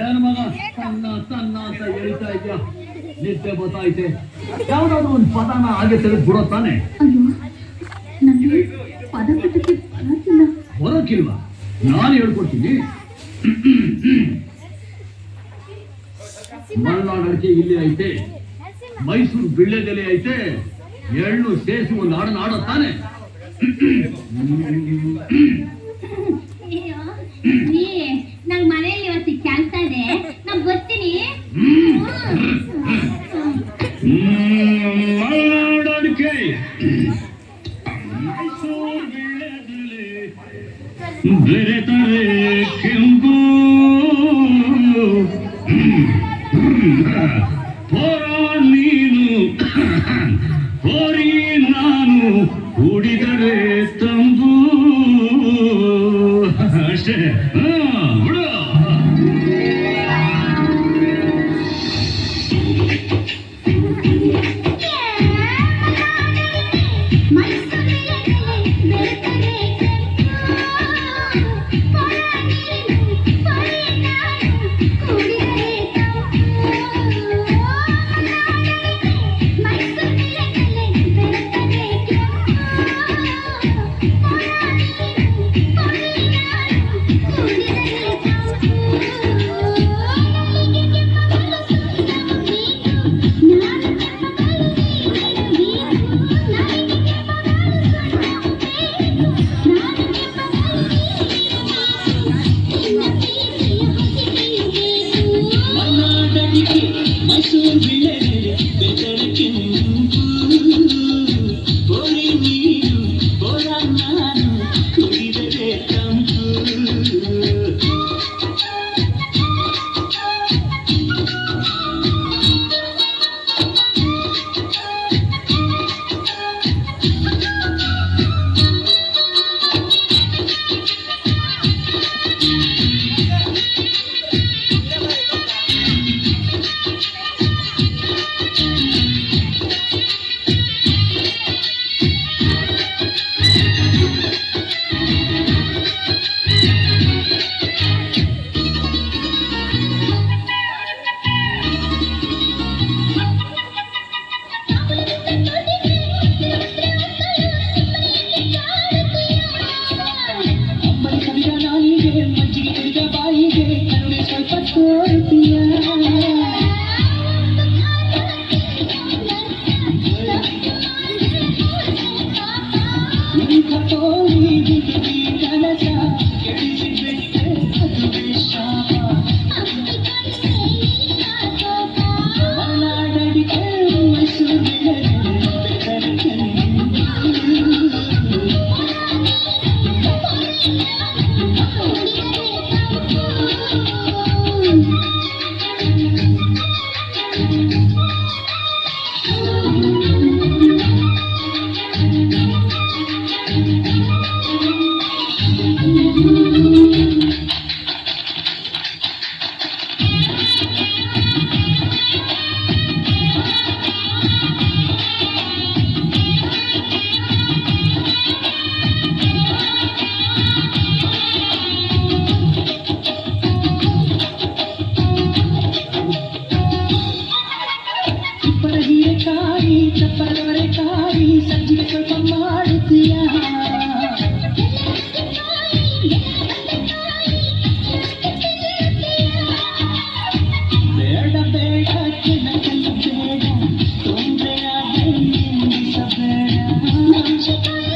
ಏನ್ ಮಗ? ಸಣ್ಣ ಸಣ್ಣ ಅಂತ ಹೇಳ್ತಾ ಇದ್ಯಾ? ನಿದ್ದೆ ಗೊತ್ತಾಯ್ತೆ ಯಾವ್ದಾದ್ರು ಒಂದು ಪದನ ಹಾಗೆ ತೆಗೆದು ಬಿಡೋ ತಾನೆ ಪದ ಬರೋಕಿಲ್ವಾ ನಾನು ಹೇಳ್ಕೊಡ್ತೀನಿ. ಮಲ್ನಾಡ್ ಅಡಿಕೆ ಇಲ್ಲಿ ಐತೆ. ಮೈಸೂರು ಬಿಳ್ಳೆದೆಲೆ ಐತೆ. ಎಳ್ಳು ಸೇಸು ಒಂದು ಹಾಡನ್ನ ಆಡೋ ತಾನೆ. ಬೆರೆತರೆ ಕೆಂಪು ಹೊರ ನೀನು ಹೊರಿ ನಾನು ಕುಡಿದರೆ ತಂಬು ಅಷ್ಟೇ ಮೈಸೂರು ಬಿಳೆದೆಲೆ 是